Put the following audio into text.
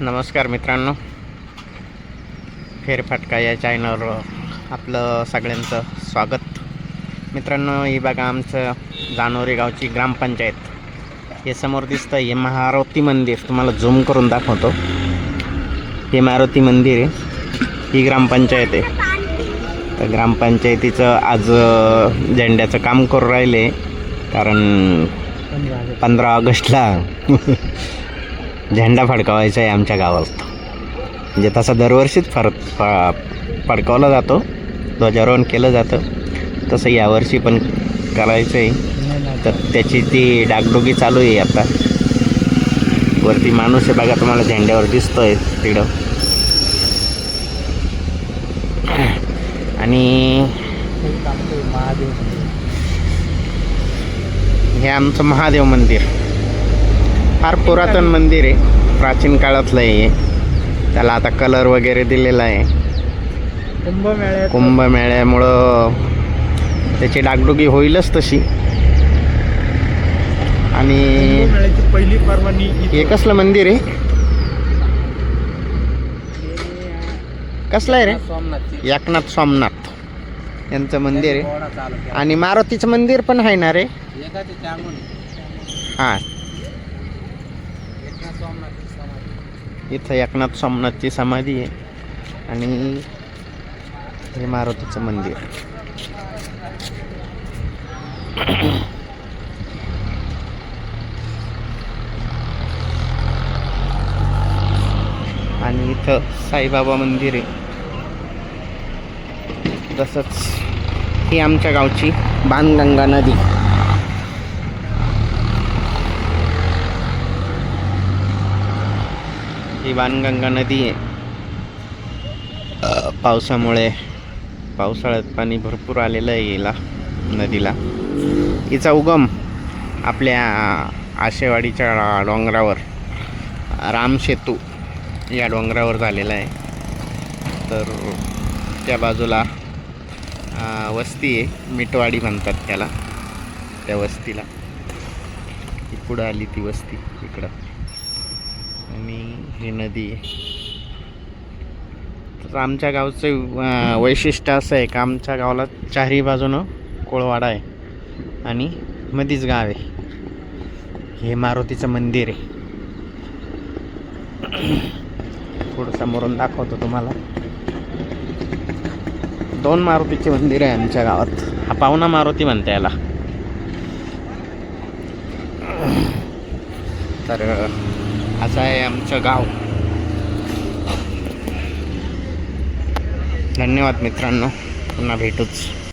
नमस्कार मित्रांनो. फेरफटका या चॅनलवर आपलं सगळ्यांचं स्वागत. मित्रांनो ही बघा आमचं जानोरी गावची ग्रामपंचायत. हे समोर दिसतं हे महारोती मंदिर. तुम्हाला झूम करून दाखवतो. हे मारुती मंदिर आहे. ही ग्रामपंचायत आहे. तर ग्रामपंचायतीचं आज झेंड्याचं काम करू राहिले. कारण पंधरा ऑगस्टला झेंडा फडकावायचा आहे आमच्या गावात म्हणजे तसा दरवर्षीच फर फडकावला जातो. ध्वजारोहण केलं जातं. तसं यावर्षी पण करायचं आहे तर त्याची ती डागडुगी चालू आहे आता. वरती माणूस आहे बघा तुम्हाला झेंड्यावर दिसतो आहे तिकडं. आणि हे आमचं महादेव मंदिर. फार पुरातन मंदिर आहे. प्राचीन काळातलं आहे. त्याला आता कलर वगैरे दिलेला आहे. कुंभमेळ्यात कुंभमेळ्यामुळं त्याची डागडुगी होईलच तशी. आणि पहिली पर्वणी हे कसलं मंदिर आहे? कसलं आहे रे? सोमनाथची एकनाथ सोमनाथ यांचं मंदिर आहे. आणि मारुतीचं मंदिर पण आहे ना रे? हां. एकनाथ सोमनाथची समाधी. इथं एकनाथ सोमनाथची समाधी आहे. आणि हे मारुतीचं मंदिर. आणि इथं साईबाबा मंदिर आहे. तसंच ही आमच्या गावची बाणगंगा नदी. ही बाणगंगा नदी आहे पावसामुळे पावसाळ्यात पाणी भरपूर आलेलं आहे हिला नदीला. हिचा उगम आपल्या आशेवाडीच्या डोंगरावर रामसेतू या डोंगरावर झालेला आहे. तर त्या बाजूला वस्ती आहे मिटवाडी म्हणतात त्याला त्या वस्तीला. पुढं आली ती वस्ती इकडं. आणि ही नदी. आहे तर आमच्या गावचं वैशिष्ट्य असं आहे का आमच्या गावाला चारही बाजूनं कोळवाडा आहे आणि मधीच गाव आहे. हे मारुतीचं मंदिर आहे. थोडं समोरून दाखवतो तुम्हाला. दोन मारुतीचे मंदिर आहे आमच्या गावात. हा पाहुणा मारुती म्हणते याला. तर असं आहे आमचं गाव. धन्यवाद मित्रांनो. पुन्हा भेटूच.